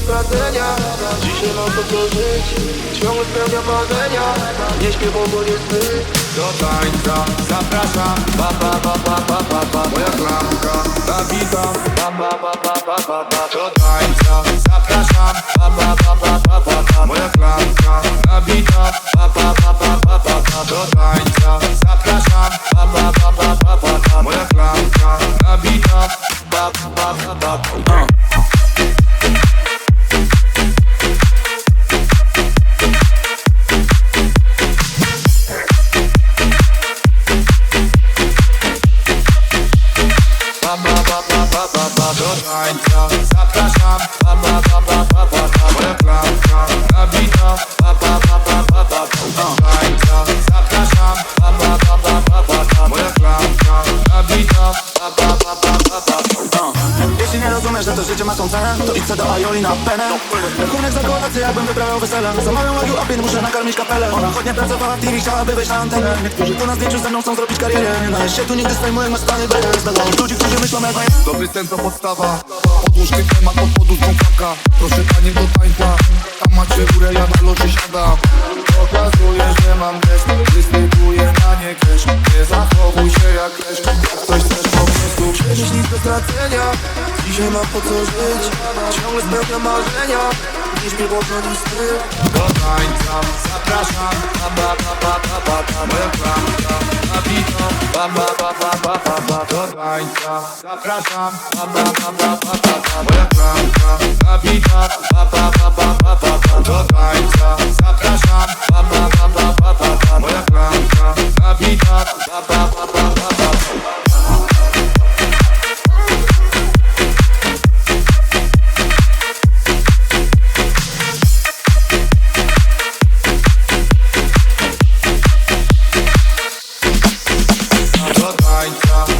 stracenia Dzisiaj mam to żyć Ciągle spełniam marzenia Nie śpię, bo nie sny Do tańca zapraszam Ba, ba, ba, ba, ba, ba, ba. Moja klamka nabita Ba, ba, ba, ba, ba, ba, ba. Do tańca zapraszam Ba, ba, ba, ba, ba, ba, ba. Moja klamka nabita Ba, ba, ba, ba, ba, ba, ba. Do tańca zapraszam ba, ba, ba, ba, ba, ba, ba. Do tańca zapraszam Ba, ba, ba, ba, ba, ba, ba. Rozumiesz, że to życie ma tą cenę To idź se do Aioli na penę. Rachunek za kolację, jakbym wyprawiał wesele Zamawiam łagiu, a pin, muszę nakarmić kapelę. Ona chodnie pracowała w TV, chciałaby wejść na antenę. Niektórzy tu na zdjęciu ze mną chcą zrobić karierę. Nie należy się tu nigdy swojemu, masz stany bez Dla ludzi, którzy myślą jak moje Dobry sen to podstawa. Podłóż ten temat pod poduszką kapka Proszę panie do tańca. Tam macie górę, ja na loży siadam. Pokazuję, że mam gest. Dystrybuję na nie cash. Nie zachowuj się jak lesz Jak coś chcesz po prostu Przecież nic do stracenia Dzisiaj mam po co żyć Ciągle spełniam marzenia Nie śpię, bo to nie sny Do tańca zapraszam Ba, ba, ba, ba, ba, ba, ba. Moja klamka nabita Ba, ba, ba, ba, ba, ba, ba. Do tańca zapraszam Ba, ba, ba, ba, ba, ba, ba. Klamka like that.